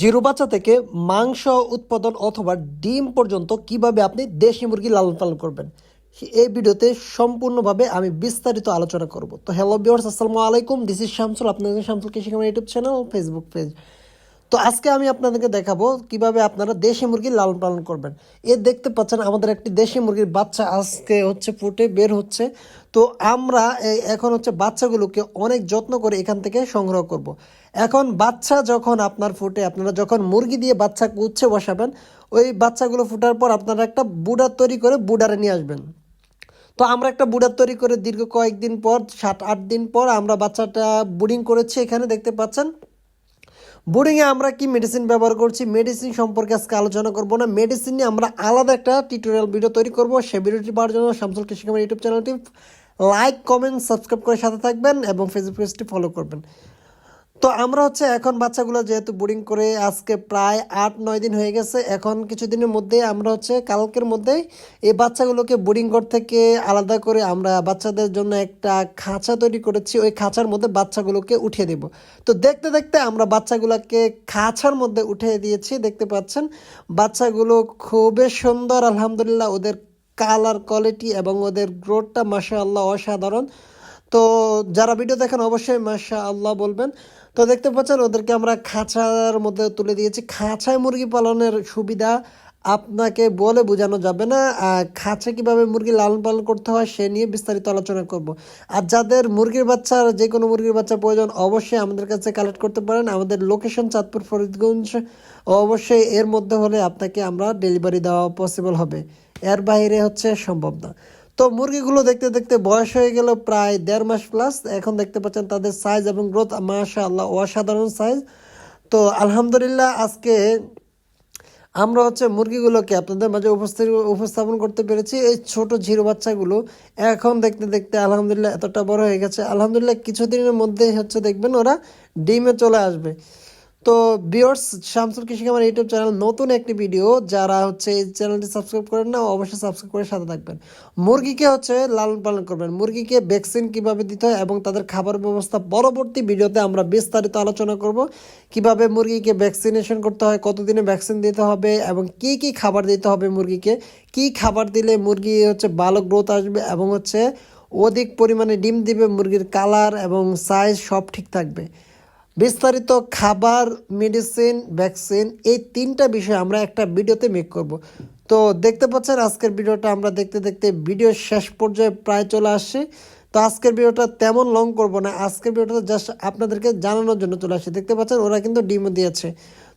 Zero বাচ্চা থেকে মাংস উৎপাদন অথবা ডিম পর্যন্ত কীভাবে আপনি দেশি মুরগি লালন পালন করবেন, এই ভিডিওতে সম্পূর্ণভাবে আমি বিস্তারিত আলোচনা করব। তো হ্যালো বিওর্স আসসালামু আলাইকুম। দিস ইজ শামসুল আপনাদের শামসুল কৃষি ইউটিউব চ্যানেল ফেসবুক পেজ তো আজকে আমি আপনাদেরকে দেখাবো কীভাবে আপনারা দেশি মুরগি লালন পালন করবেন। এ দেখতে পাচ্ছেন আমাদের একটি দেশি মুরগির বাচ্চা আজকে হচ্ছে ফুটে বের হচ্ছে। তো আমরা এখন হচ্ছে বাচ্চাগুলোকে অনেক যত্ন করে এখান থেকে সংগ্রহ করব। এখন বাচ্চা যখন আপনার ফুটে, আপনারা যখন মুরগি দিয়ে বাচ্চা উচ্ছে বসাবেন, ওই বাচ্চাগুলো ফুটার পর আপনারা একটা বুডার তৈরি করে বুডারে নিয়ে আসবেন। তো আমরা একটা বুডার তৈরি করে দীর্ঘ কয়েকদিন পর, সাত আট দিন পর আমরা বাচ্চাটা বুডিং করেছি এখানে, দেখতে পাচ্ছেন। বোর্ডিংয়ে আমরা কি মেডিসিন ব্যবহার করছি? মেডিসিন সম্পর্কে আজকে আলোচনা করব না। মেডিসিন নিয়ে আমরা আলাদা একটা টিউটোরিয়াল ভিডিও তৈরি করব। সেই ভিডিওটি পাওয়ার জন্য শামসুল কৃষি আমার ইউটিউব চ্যানেলটি লাইক কমেন্ট সাবস্ক্রাইব করে সাথে থাকবেন এবং ফেসবুক পেজটি ফলো করবেন। তো আমরা হচ্ছে এখন বাচ্চাগুলো যেহেতু বোর্ডিং করে আজকে প্রায় আট, নয় দিন হয়ে গেছে, এখন কিছুদিনের মধ্যে আমরা হচ্ছে কালকের মধ্যে এই বাচ্চাগুলোকে বোর্ডিং ঘর থেকে আলাদা করে আমরা বাচ্চাদের জন্য একটা খাঁচা তৈরি করেছি, ওই খাঁচার মধ্যে বাচ্চাগুলোকে উঠিয়ে দেব। তো দেখতে দেখতে আমরা বাচ্চাগুলোকে খাঁচার মধ্যে উঠিয়ে দিয়েছি, দেখতে পাচ্ছেন? বাচ্চাগুলো খুবই সুন্দর, আলহামদুলিল্লাহ, ওদের কালার কোয়ালিটি এবং ওদের গ্রোথটা মাসা আল্লাহ অসাধারণ। তো যারা ভিডিও দেখেন, অবশ্যই মাসা আল্লাহ বলবেন। তো দেখতে পাচ্ছেন, ওদেরকে আমরা খাঁচার মধ্যে তুলে দিয়েছি। খাঁচায় মুরগি পালনের সুবিধা আপনাকে বলে বোঝানো যাবে না। খাঁচা কীভাবে মুরগি লালন পালন করতে হয়, সে নিয়ে বিস্তারিত আলোচনা করব। আর যাদের মুরগির বাচ্চার যে কোনো মুরগির বাচ্চা প্রয়োজন, অবশ্যই আমাদের কাছে কালেক্ট করতে পারেন। আমাদের লোকেশন চাঁদপুর, ফরিদগঞ্জ। অবশ্যই এর মধ্যে হলে আপনাকে আমরা ডেলিভারি দেওয়া পসিবল হবে। এর বাইরে হচ্ছে সম্ভব না। তো মুরগিগুলো দেখতে দেখতে বয়স হয়ে গেল প্রায় দেড় মাস প্লাস এখন দেখতে পাচ্ছেন তাদের সাইজ এবং গ্রোথ মাশা আল্লাহ অসাধারণ সাইজ তো আলহামদুলিল্লাহ আজকে আমরা হচ্ছে মুরগিগুলোকে আপনাদের মাঝে উপস্থিত, উপস্থাপন করতে পেরেছি। এই ছোট ঝিরো বাচ্চাগুলো এখন দেখতে দেখতে আলহামদুলিল্লাহ এতটা বড় হয়ে গেছে। আলহামদুলিল্লাহ কিছুদিনের মধ্যেই হচ্ছে দেখবেন ওরা ডিমে চলে আসবে। তো বিয়ার্স শামসুল কৃষি আমার ইউটিউব চ্যানেল নতুন একটি ভিডিও যারা হচ্ছে এই চ্যানেলটি সাবস্ক্রাইব করেন না, অবশ্যই সাবস্ক্রাইব করে সাথে থাকবেন। মুরগিকে হচ্ছে লালন পালন করবেন। মুরগিকে ভ্যাকসিন কীভাবে দিতে হয় এবং তাদের খাবার ব্যবস্থা পরবর্তী ভিডিওতে আমরা বিস্তারিত আলোচনা করব। কীভাবে মুরগিকে ভ্যাকসিনেশন করতে হয়, কতদিনে ভ্যাকসিন দিতে হবে এবং কি কি খাবার দিতে হবে মুরগিকে, কি খাবার দিলে মুরগি হচ্ছে ভালো গ্রোথ আসবে এবং হচ্ছে অধিক পরিমাণে ডিম দিবে, মুরগির কালার এবং সাইজ সব ঠিক থাকবে। বিস্তারিত খাবার মেডিসিন ভ্যাকসিন এই তিনটা বিষয় আমরা একটা ভিডিওতে মেক করব। তো দেখতে পাচ্ছেন আজকের ভিডিওটা আমরা দেখতে দেখতে ভিডিও শেষ পর্যায়ে প্রায় চলে আসছে। তো আজকের ভিডিওটা তেমন লং করব না। আজকের ভিডিওটা জাস্ট আপনাদেরকে জানানোর জন্য চলে আসছে। দেখতে পাচ্ছেন ওরা কিন্তু ডিমও দিয়েছে।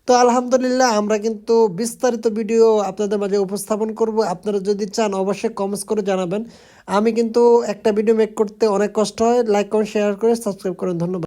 তো আলহামদুলিল্লাহ আমরা কিন্তু বিস্তারিত ভিডিও আপনাদের মাঝে উপস্থাপন করব। আপনারা যদি চান অবশ্যই কমেন্টস করে জানাবেন। আমি কিন্তু একটা ভিডিও মেক করতে অনেক কষ্ট হয়। লাইক কমেন্ট শেয়ার করে সাবস্ক্রাইব করেন। ধন্যবাদ।